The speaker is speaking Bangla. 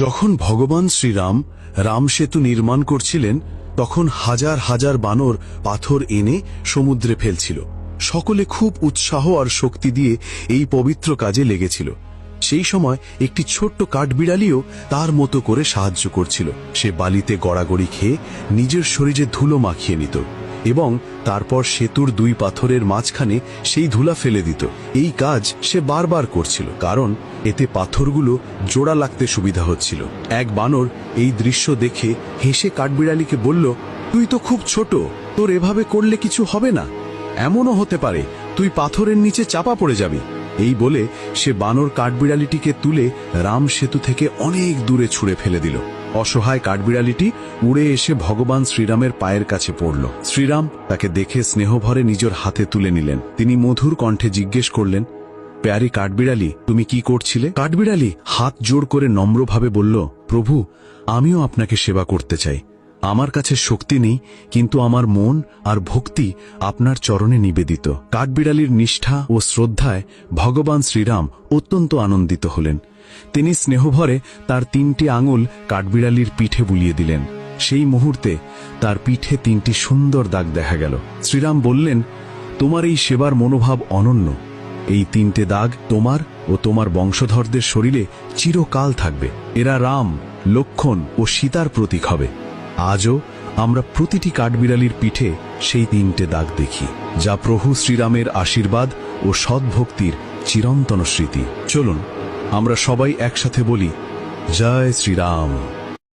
যখন ভগবান শ্রীরাম রাম সেতু নির্মাণ করছিলেন, তখন হাজার হাজার বানর পাথর এনে সমুদ্রে ফেলছিল। সকলে খুব উৎসাহ আর শক্তি দিয়ে এই পবিত্র কাজে লেগেছিল। সেই সময় একটি ছোট্ট কাঠবিড়ালিও তার মতো করে সাহায্য করছিল। সে বালিতে গড়াগড়ি খেয়ে নিজের শরীরে ধুলো মাখিয়ে নিত এবং তারপর সেতুর দুই পাথরের মাঝখানে সেই ধুলা ফেলে দিত। এই কাজ সে বারবার করছিল, কারণ এতে পাথরগুলো জোড়া লাগতে সুবিধা হচ্ছিল। এক বানর এই দৃশ্য দেখে হেসে কাঠবিড়ালিকে বলল, তুই তো খুব ছোট, তোর এভাবে করলে কিছু হবে না। এমনও হতে পারে, তুই পাথরের নিচে চাপা পড়ে যাবি। এই বলে সে বানর কাঠবিড়ালিটিকে তুলে রাম সেতু থেকে অনেক দূরে ছুঁড়ে ফেলে দিল। অসহায় কাঠবিড়ালিটি উড়ে এসে ভগবান শ্রীরামের পায়ের কাছে পড়ল। শ্রীরাম তাকে দেখে স্নেহভরে নিজের হাতে তুলে নিলেন। তিনি মধুর কণ্ঠে জিজ্ঞেস করলেন প্যারি কাঠবিড়ালি, তুমি কি করছিলে? কাঠবিড়ালি হাত জোড় করে নম্রভাবে বলল, প্রভু, আমিও আপনাকে সেবা করতে চাই। আমার কাছে শক্তি নেই, কিন্তু আমার মন আর ভক্তি আপনার চরণে নিবেদিত। কাঠবিড়ালির নিষ্ঠা ও শ্রদ্ধায় ভগবান শ্রীরাম অত্যন্ত আনন্দিত হলেন। তিনি স্নেহভরে তার তিনটি আঙুল কাঠবিড়ালির পিঠে বুলিয়ে দিলেন। সেই মুহূর্তে তার পিঠে তিনটি সুন্দর দাগ দেখা গেল। শ্রীরাম বললেন, তোমার এই সেবার মনোভাব অনন্য। এই তিনটে দাগ তোমার ও তোমার বংশধরদের শরীরে চিরকাল থাকবে। এরা রাম, লক্ষণ ও সীতার প্রতীক হবে। আজও আমরা প্রতিটি কাঠবিড়ালির পিঠে সেই তিনটে দাগ দেখি, যা প্রভু শ্রীরামের আশীর্বাদ ও সদ্ভক্তির চিরন্তন স্মৃতি। চলুন, আমরা সবাই একসাথে বলি, জয় শ্রীরাম।